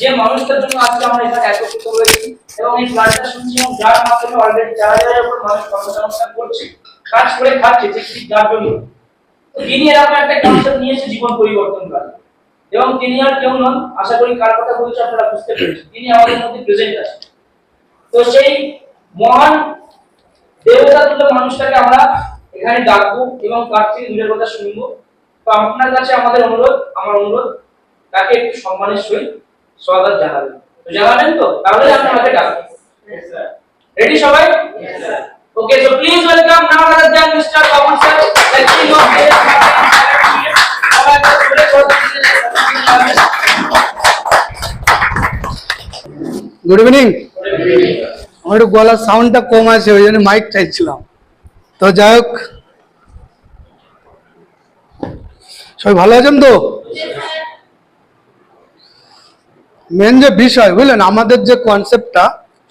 যে মানুষটার জন্য আজকে আমরা এখানে একত্রিত হয়েছি এবং এই ক্লাসটা শুনছি এবং যার মাধ্যমে অলরেডি চার হাজারের উপর মানুষ কর্মসংস্থান করছে, কাজ করে খাচ্ছে যে কি যার জন্য। তিনি এরকম একটা কনসেপ্ট নিয়েছে জীবন পরিবর্তন করা এবং তিনি আর কেউ নন, আশা করি কার কথা বলছি আপনারা বুঝতে পেরেছেন। তিনি আমাদের মধ্যে প্রেজেন্ট আছেন। তো সেই মহান দেবতা তুল্য মানুষটাকে আমরা এখানে ডাকবো এবং তার থেকে দুটোর কথা শুনব। তো আপনার কাছে আমাদের অনুরোধ, আমার অনুরোধ, তাকে একটু সম্মানের সহিত স্বাগত জানাবেন। তো জানাবেন তো? তাহলে আপনি আমাকে ডাকবেন রেডি সবাই? Okay so please welcome now other than mister Babul sir the king of সবাই একটু জোরে করে। গুড ইভিনিং আমার একটু গলার সাউন্ডটা কম আছে ওই জন্য মাইক চাইছিলাম। তো যাই হোক সবাই ভালো আছেন তো? মেন যে বিষয়, বুঝলেন? আমাদের যে কনসেপ্টটা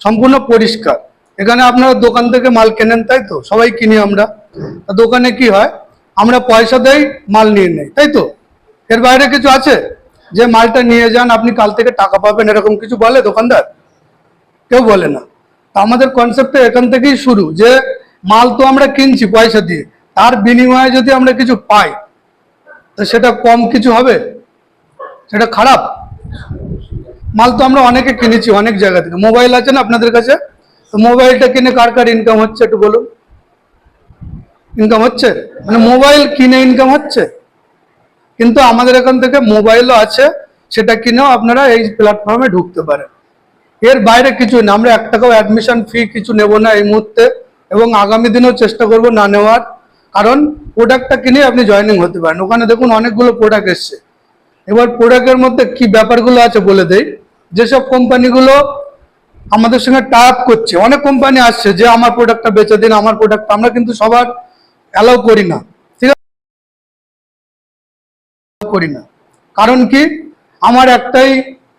সম্পূর্ণ পরিষ্কার। এখানে আপনারা দোকান থেকে মাল কেনেন, তাই তো? সবাই কিনি আমরা। দোকানে কি হয়? আমরা পয়সা দেই, মাল নিয়ে নেই, তাই তো? এর বাইরে কিছু আছে? যে মালটা নিয়ে যান, আপনি কাল থেকে টাকা পাবেন, এরকম কিছু বলে দোকানদার? কেউ বলে না। তো আমাদের কনসেপ্টটা এখান থেকেই শুরু, যে মাল তো আমরা কিনছি পয়সা দিয়ে, তার বিনিময়ে যদি আমরা কিছু পাই, তো সেটা কম কিছু হবে? সেটা খারাপ? মাল তো আমরা অনেকে কিনেছি, অনেক জায়গা থেকে। মোবাইল আছে না আপনাদের কাছে? তো মোবাইলটা কিনে কার কার ইনকাম হচ্ছে একটু বলুন? ইনকাম হচ্ছে? মানে মোবাইল কিনে ইনকাম হচ্ছে? কিন্তু আমাদের এখান থেকে মোবাইলও আছে, সেটা কিনেও আপনারা এই প্ল্যাটফর্মে ঢুকতে পারেন। এর বাইরে কিছু না, আমরা এক টাকাও অ্যাডমিশন ফি কিছু নেব না এই মুহূর্তে, এবং আগামী দিনেও চেষ্টা করব না নেওয়ার। কারণ প্রোডাক্টটা কিনে আপনি জয়েনিং হতে পারেন। ওখানে দেখুন অনেকগুলো প্রোডাক্ট এসছে। এবার প্রোডাক্টের মধ্যে কি ব্যাপারগুলো আছে বলে দেই। যেসব কোম্পানিগুলো আমাদের সঙ্গে টাপ করছে, অনেক কোম্পানি আসছে যে আমার প্রোডাক্টটা বেচে দিন, আমার প্রোডাক্ট আমরা কিন্তু সবার অ্যালাউ করি না। ঠিক আছে? করি না। কারণ কি? আমার একটাই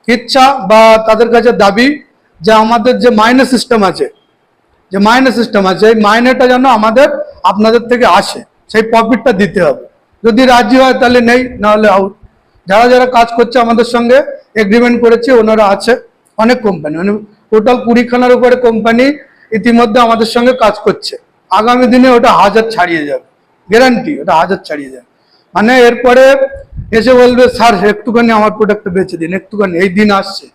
ইচ্ছা বা তাদের কাছে দাবি যে আমাদের যে মাইনে সিস্টেম আছে, যে মাইনে সিস্টেম আছে, এই মাইনেটা যেন আমাদের, আপনাদের থেকে আসে, সেই প্রফিটটা দিতে হবে। যদি রাজি হয় তাহলে নেই নাহলে আউট যারা যারা কাজ করছে আমাদের সঙ্গে এগ্রিমেন্ট করেছে, ওনারা আছে, অনেক কোম্পানি মানে টোটাল কুড়িখানার উপরে কোম্পানি ইতিমধ্যে আমাদের সঙ্গে কাজ করছে। আগামী দিনে ওটা হাজার ছাড়িয়ে যাবে গ্যারান্টি ওটা হাজার ছাড়িয়ে যাবে। মানে এরপরে এসে বলবে, স্যার, একটুখানি আমার প্রোডাক্টটা বেচে দিন, একটুখানি, এই দিন আসছে।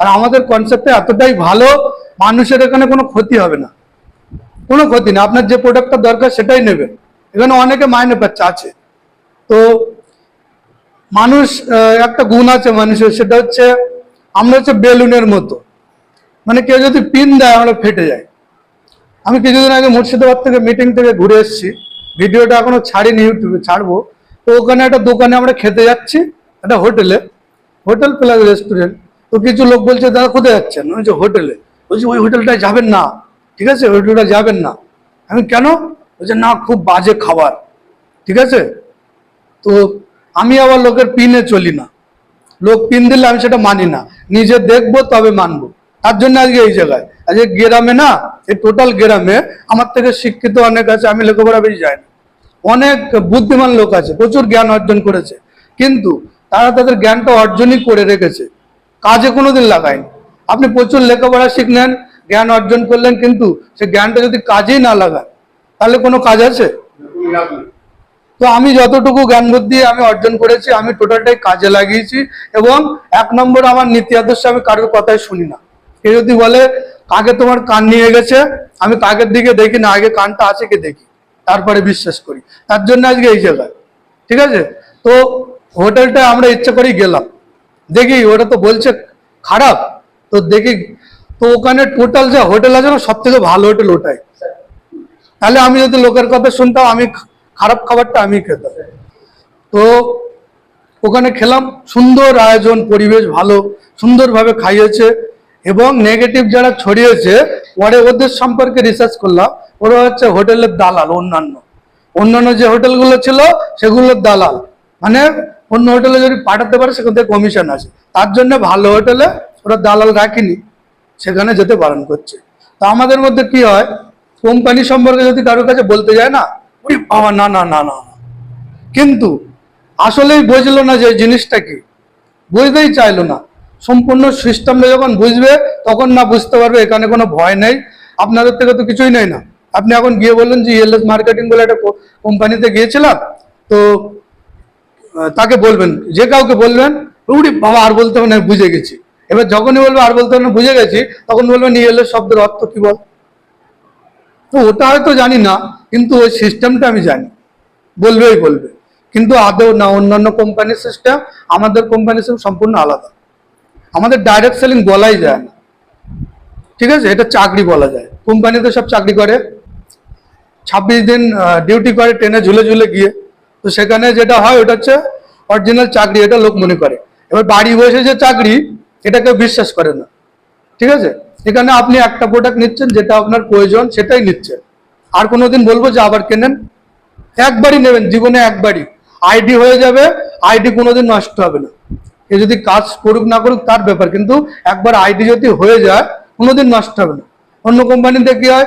আর আমাদের কনসেপ্টটা এতটাই ভালো, মানুষের এখানে কোনো ক্ষতি হবে না। কোনো ক্ষতি না, আপনার যে প্রোডাক্টটা দরকার সেটাই নেবেন এখানে অনেকে মাইনে পাচ্ছে, আছে। তো মানুষ একটা গুণ আছে মানুষের, সেটা হচ্ছে আমরা হচ্ছে বেলুনের মতো। মানে কেউ যদি পিন দেয়, আমরা ফেটে যাই। আমি কিছুদিন আগে মুর্শিদাবাদ থেকে মিটিং থেকে ঘুরে এসেছি। ভিডিওটা এখনও ছাড়িনি ইউটিউবে, ছাড়বো। তো ওখানে একটা দোকানে আমরা খেতে যাচ্ছি, একটা হোটেলে। হোটেল প্লাস রেস্টুরেন্ট তো কিছু লোক বলছে, দাদা, কোথায় যাচ্ছেন? আমি বলছি, হোটেলে। বলছি, ওই হোটেলটায় যাবেন না। ঠিক আছে? ওই হোটেলটা যাবেন না। আমি কেন? বলছে, না, খুব বাজে খাবার। ঠিক আছে? তো আমি আবার লোকের পিনে চলি না। লোক পিন দিলে আমি সেটা মানি না। নিজে দেখব, তবে মানবো। তার জন্য আজকে এই জায়গায়। আজকে গ্রামে না, এই টোটাল গ্রামে আমার থেকে শিক্ষিত অনেক আছে, আমি লেখাপড়া বেশি যাই না। অনেক বুদ্ধিমান লোক আছে, প্রচুর জ্ঞান অর্জন করেছে। কিন্তু তারা তাদের জ্ঞানটা অর্জনই করে রেখেছে। কাজে কোনোদিন লাগায়নি। আপনি প্রচুর লেখাপড়া শিখলেন জ্ঞান অর্জন করলেন, কিন্তু সে জ্ঞানটা যদি কাজেই না লাগান, তাহলে কোনো কাজ আছে? তো আমি যতটুকু জ্ঞান বুদ্ধি আমি অর্জন করেছি, আমি টোটালটাই কাজে লাগিয়েছি এবং এক নম্বর আমার নীতি আদর্শ আমি কারোর কথাই শুনি না। কেউ যদি বলে, কাকে তোমার কান নিয়ে গেছে? আমি কাকের দিকে দেখি না, আগে কানটা আছে কি দেখি। তারপরে বিশ্বাস করি। তার জন্য আজকে এই জায়গায়। ঠিক আছে? তো হোটেলটা আমরা ইচ্ছে করেই গেলাম। দেখি, ওটা তো বলছে খারাপ। তো দেখি, তো ওখানে টোটাল যা হোটেল আছে না সব থেকে ভালো হোটেল ওটাই। তাহলে আমি যদি লোকের কথা শুনতাম, আমি খারাপ খাবারটা আমি খেতাম। তো ওখানে খেলাম, সুন্দর আয়োজন, পরিবেশ ভালো, সুন্দরভাবে খাইয়েছে এবং নেগেটিভ যারা ছড়িয়েছে, পরে ওদের সম্পর্কে রিসার্চ করলাম। ওরা হচ্ছে হোটেলের দালাল অন্যান্য। অন্যান্য যে হোটেলগুলো ছিল, সেগুলোর দালাল। মানে অন্য হোটেলে যদি পাঠাতে পারে, সেখান থেকে কমিশন আছে তার জন্য ভালো হোটেলে ওরা দালাল রাখিনি, সেখানে যেতে বারণ করছে। তা আমাদের মধ্যে কি হয়? কোম্পানি সম্পর্কে যদি কারোর কাছে বলতে যায় না ওই বাবা, না না না না। কিন্তু আসলেই বুঝলো না যে জিনিসটা কি? বুঝতেই চাইলো না। সম্পূর্ণ সিস্টেমটা যখন বুঝবে, তখন না বুঝতে পারবে, এখানে কোনো ভয় নেই। আপনাদের থেকে তো কিছুই নেই না। আপনি এখন গিয়ে বললেন যে ইএলএস মার্কেটিং বলে একটা কোম্পানিতে গিয়েছিলাম। তো তাকে বলবেন, যে কাউকে বলবেন উড়ি বাবা, আর বলতে হবে না বুঝে গেছি। এবার যখনই বলবে, আর বলতে হবে না বুঝে গেছি, তখন বলবেন ইএলএস শব্দের অর্থ কি বল? তো ওটা হয়তো জানি না, কিন্তু ওই সিস্টেমটা আমি জানি। বলবেই বলবে। কিন্তু আদৌ না, অন্যান্য কোম্পানির সিস্টেম আমাদের কোম্পানির সিস্টেম সম্পূর্ণ আলাদা। আমাদের ডাইরেক্ট সেলিং বলাই যায় না। ঠিক আছে? এটা চাকরি বলা যায়। কোম্পানিতে সব চাকরি করে। ছাব্বিশ দিন ডিউটি করে, ট্রেনে ঝুলে ঝুলে গিয়ে। তো সেখানে যেটা হয়, ওটা হচ্ছে অরিজিনাল চাকরি, এটা লোক মনে করে। এবার বাড়ি বসে যে চাকরি, এটা কেউ বিশ্বাস করে না। ঠিক আছে? এখানে আপনি একটা প্রোডাক্ট নিচ্ছেন, যেটা আপনার প্রয়োজন, সেটাই নিচ্ছেন। আর কোনোদিন বলব যে আবার কেনেন? একবারই নেবেন, জীবনে একবারই। আইডি হয়ে যাবে, আইডি কোনোদিন নষ্ট হবে না। এ যদি কাজ করুক, না করুক, তার ব্যাপার। কিন্তু একবার আইডি যদি হয়ে যায়, কোনোদিন নষ্ট হবে না। অন্য কোম্পানিতে কি হয়?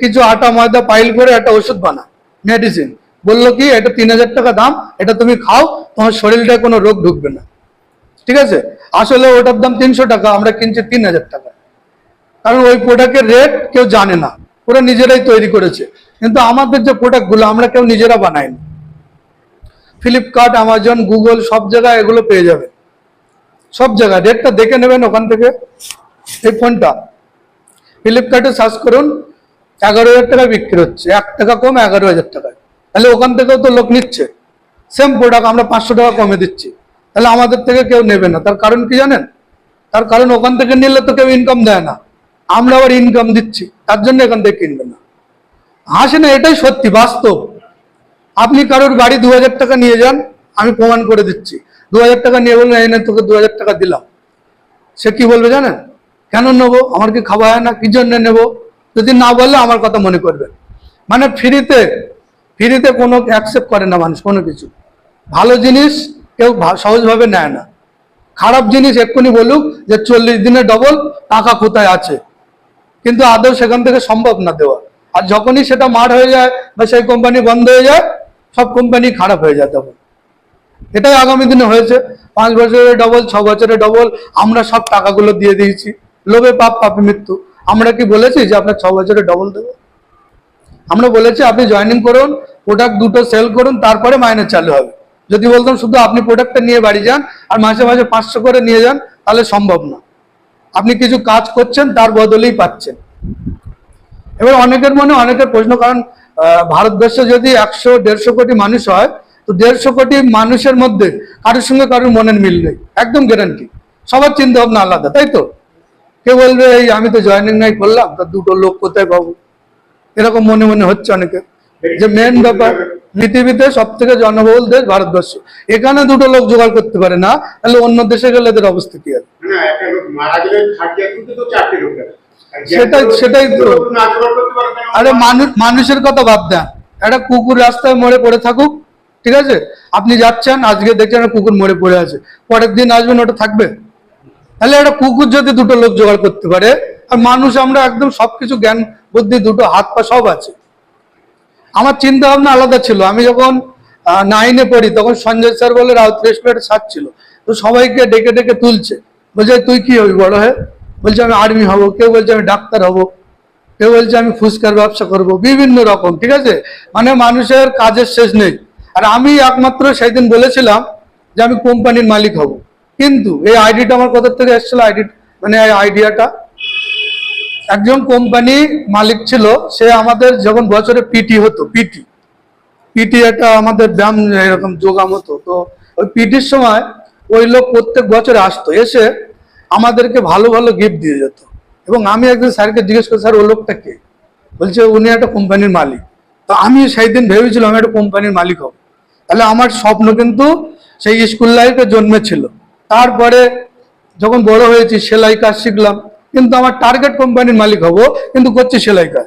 কিছু আটা, ময়দা পাইল করে একটা ওষুধ বানায় মেডিসিন বলল কি, এটা তিন হাজার টাকা দাম, এটা তুমি খাও, তোমার শরীরটায় কোনো রোগ ঢুকবে না। ঠিক আছে? আসলে ওটার দাম তিনশো টাকা, আমরা কিনছি তিন হাজার টাকা। কারণ ওই প্রোডাক্টের রেট কেউ জানে না। ওরা নিজেরাই তৈরি করেছে। কিন্তু আমাদের যে প্রোডাক্টগুলো আমরা কেউ নিজেরা বানাইনি। ফ্লিপকার্ট অ্যামাজন গুগল সব জায়গায় এগুলো পেয়ে যাবে। সব জায়গায়। রেটটা দেখে নেবেন ওখান থেকে। এই ফোনটা ফ্লিপকার্টে সার্চ করুন, এগারো হাজার টাকায় বিক্রি হচ্ছে। এক টাকা কম, এগারো হাজার টাকায়। তাহলে ওখান থেকেও তো লোক নিচ্ছে। সেম প্রোডাক্ট আমরা পাঁচশো টাকা কমে দিচ্ছি। তাহলে আমাদের থেকে কেউ নেবে না। তার কারণ কি জানেন? তার কারণ ওখান থেকে নিলে তো কেউ ইনকাম দেয় না। আমরা আবার ইনকাম দিচ্ছি, তার জন্য এখান থেকে কিনবে না। হাসে না, এটাই সত্যি, বাস্তব। আপনি কারোর গাড়ি দু হাজার টাকা নিয়ে যান, আমি প্রমাণ করে দিচ্ছি। দু হাজার টাকা নিয়ে বললেন, এই না, তোকে দু হাজার টাকা দিলাম। সে কি বলবে জানেন? কেন নেব? আমার কি খাওয়া হয় না? কি জন্য নেব? যদি না বললে আমার কথা মনে করবেন। মানে ফ্রিতে ফ্রিতে কোনো অ্যাকসেপ্ট করে না মানুষ, কোনো কিছু। ভালো জিনিস কেউ সহজভাবে নেয় না। খারাপ জিনিস এক্ষুনি বলুক যে চল্লিশ দিনে ডবল টাকা কোথায় আছে। কিন্তু আদৌ সেখান থেকে সম্ভব না দেওয়া। আর যখনই সেটা মার হয়ে যায় বা সেই কোম্পানি বন্ধ হয়ে যায়, সব কোম্পানি খারাপ হয়ে যায় তখন। এটাই আগামী দিনে হয়েছে। পাঁচ বছরের ডবল ছ বছরে ডবল আমরা সব টাকাগুলো দিয়ে দিয়েছি। লোভে পাপ, পাপে মৃত্যু। আমরা কি বলেছি যে আপনার ছ বছরে ডবল দেবো? আমরা বলেছি আপনি জয়েনিং করুন প্রোডাক্ট দুটো সেল করুন, তারপরে মাইনে চালু হবে। যদি বলতাম শুধু আপনি প্রোডাক্টটা নিয়ে বাড়ি যান আর মাসে মাসে পাঁচশো করে নিয়ে যান, তাহলে সম্ভব না। আপনি কিছু কাজ করছেন, তার বদলেই পাচ্ছেন। এবার অনেকের মনে, অনেকের প্রশ্ন, কারণ ভারতবর্ষে যদি একশো, দেড়শো কোটি মানুষ হয়, তো দেড়শো কোটি মানুষের মধ্যে কারোর সঙ্গে কারোর মনের মিল নেই। একদম গ্যারান্টি সবার চিন্তা ভাবনা আলাদা, তাই তো? কে বলবে, এই, আমি তো জয়েনিং নাই করলাম, তা দুটো লোক কোথায় পাবো? এরকম মনে মনে হচ্ছে অনেকে যে মেন ব্যাপার পৃথিবীতে সব থেকে জনবহুল দেশ ভারতবর্ষ। এখানে দুটো লোক জোগাড় করতে পারে না তাহলে অন্য দেশে গেলে এদের অবস্থা কি না যে সেটাই- সেটাই তো। না আরে মানুষ মানুষের কথা বাদ দেন একটা কুকুর রাস্তায় মরে পড়ে থাকুক ঠিক আছে? আপনি যাচ্ছেন আজকে দেখছেন কুকুর মরে পড়ে আছে। পরের দিন আসবেন ওটা থাকবে। তাহলে একটা কুকুর যদি দুটো লোক জোগাড় করতে পারে আর মানুষ আমরা একদম সবকিছু জ্ঞান বুদ্ধি দুটো হাত পা সব আছে। আমার চিন্তা ভাবনা আলাদা ছিল। আমি যখন নাইনে পড়ি, তখন সঞ্জয় স্যার বলে রাউত রেস্টুরেন্ট সাত ছিল। তো সবাইকে ডেকে ডেকে তুলছে। বলছে, তুই কি হবি বড় হয়ে? বলছে, আমি আর্মি হব। কেউ বলছে, আমি ডাক্তার হব। কেউ বলছে, আমি ফুচকার ব্যবসা করব। বিভিন্ন রকম, ঠিক আছে? মানে মানুষের কাজের শেষ নেই। আর আমি একমাত্র সেদিন বলেছিলাম যে আমি কোম্পানির মালিক হব। কিন্তু এই আইডিটা আমার কোথা থেকে এসেছিল? আইডি মানে আইডিয়াটা একজন কোম্পানি মালিক ছিল, সে আমাদের যখন বছরে পিটি হতো পিটি পিটি একটা আমাদের ব্যায়াম এরকম যোগাম হতো। তো ওই পিটির সময় ওই লোক প্রত্যেক বছরে আসতো, এসে আমাদেরকে ভালো ভালো গিফট দিয়ে যেত। এবং আমি একদিন স্যারকে জিজ্ঞেস করি, স্যার, ও লোকটা কে? বলছে, উনি একটা কোম্পানির মালিক। তো আমি সেই দিন ভেবেছিলাম, আমি একটা কোম্পানির মালিক হব। তাহলে আমার স্বপ্ন কিন্তু সেই স্কুল লাইফে জন্মেছিল। তারপরে যখন বড় হয়েছি সেলাই কাজ শিখলাম। কিন্তু আমার টার্গেট কোম্পানির মালিক হব, কিন্তু করছি সেলাই কাজ।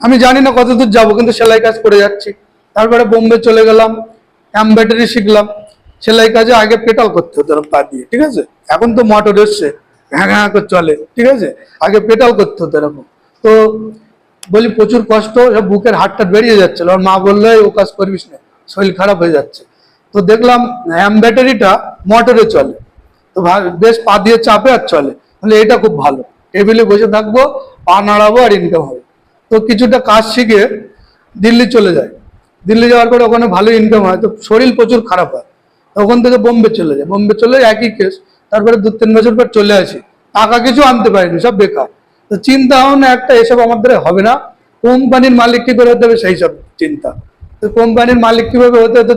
আমি জানি না কত দূর যাব, কিন্তু সেলাই কাজ করে যাচ্ছি। তারপরে বোম্বে চলে গেলাম এমব্রয়ডারি শিখলাম। সেলাই কাজে আগে পেটাল করতে হতো পা দিয়ে, ঠিক আছে? এখন তো মোটর এসছে হ্যাঁ হ্যাঁ করে চলে, ঠিক আছে? আগে পেটাল করতে হতো এরকম। তো বলি প্রচুর কষ্ট বুকের হাতটা বেরিয়ে যাচ্ছিল। আর মা বলল, "এই, ও কাজ করবিস না, শরীর খারাপ হয়ে যাচ্ছে। তো দেখলাম এমব্রয়ডারিটা মোটরে চলে। তো বেশ পা দিয়ে চাপে আর চলে। তাহলে এটা খুব ভালো। টেবিলে বসে থাকব পা নাড়াবো আর ইনকাম হবে। তো কিছুটা কাজ শিখে দিল্লি চলে যায় দিল্লি যাওয়ার পরে ওখানে ভালো ইনকাম হয় তো শরীর প্রচুর খারাপ হয়। ওখান থেকে বোম্বে চলে যায় বোম্বে চলে যায়, একই কেস তারপরে দু তিন বছর পর চলে আসি। টাকা কিছু আনতে পারিনি সব বেকার। তো চিন্তা ভাবনা একটা এসব আমাদের হবে না। কোম্পানির মালিক কি করে হতে হবে সেই সব চিন্তা। তো কোম্পানির মালিক কীভাবে হতে হতে